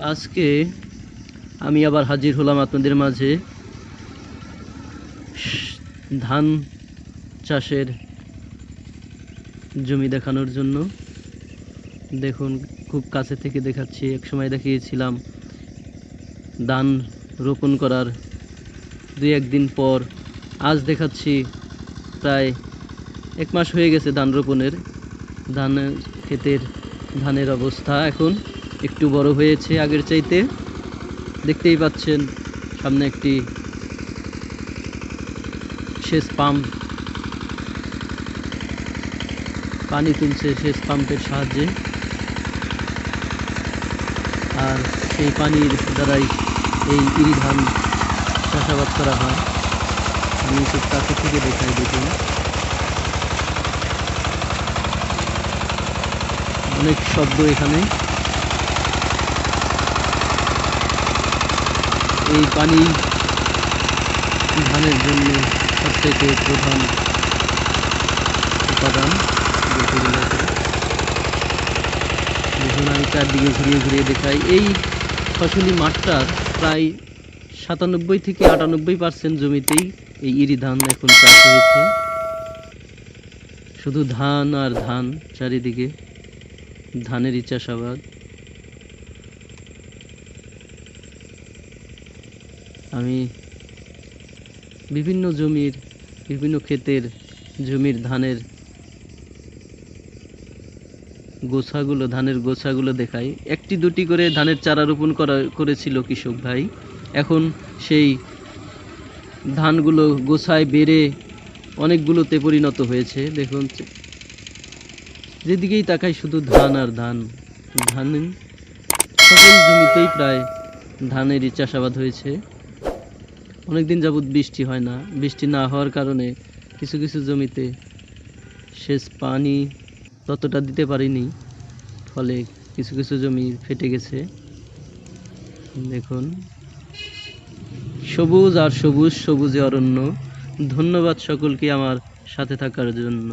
আজকে আমি আবার হাজির হলাম আপনাদের মাঝে। ধান চাষের জমি দেখানোর জন্য। দেখুন, খুব কাছে থেকে দেখাচ্ছি। এক সময় দেখিয়েছিলাম ধান রোপণ করার দুই একদিন পর। আজ দেখাচ্ছি প্রায় এক মাস হয়ে গেছে ধান রোপণের। ধান ক্ষেতের ধানের অবস্থা এখন। একটু বড় হয়েছে আগের চাইতে। দেখতেই পাচ্ছেন, সামনে একটি সেচ পাম্প। পানি তুলছে সেচ পাম্পের সাহায্যে। আর সেই পানির দ্বারাই এই ইরি ধান চাষাবাদ করা হয়। আমি খুব কাছে থেকে দেখাই দেখুন। অনেক শব্দ এখানে। এই পানি ধানের জন্য সবথেকে প্রধান উপাদান বলতে গেলে আমি চারদিকে ঘুরিয়ে ঘুরিয়ে দেখাই এই ফসলি মাঠটার প্রায় সাতানব্বই থেকে আটানব্বই পার্সেন্ট জমিতেই এই ইরি ধান এখন চাষ হয়েছে। শুধু ধান আর ধান চারিদিকে ধানেরই চাষাবাদ। আমি বিভিন্ন জমির, বিভিন্ন ক্ষেতের, জমির ধানের গোছাগুলো ধানের গোছাগুলো দেখাই। একটি দুটি করে ধানের চারা রোপণ করা, করেছিল কৃষক ভাই। এখন সেই ধানগুলো গোছায় বেড়ে অনেকগুলোতে পরিণত হয়েছে। দেখুন, যেদিকেই তাকাই শুধু ধান আর ধান। ধান সকল জমিতেই প্রায় ধানেরই চাষাবাদ হয়েছে। অনেকদিন যাবৎ বৃষ্টি হয় না। বৃষ্টি না হওয়ার কারণে কিছু কিছু জমিতে শেষ পানি ততটা দিতে পারিনি। ফলে কিছু কিছু জমি ফেটে গেছে। দেখুন। সবুজ আর সবুজ সবুজে অরণ্য। ধন্যবাদ সকলকে আমার সাথে থাকার জন্য।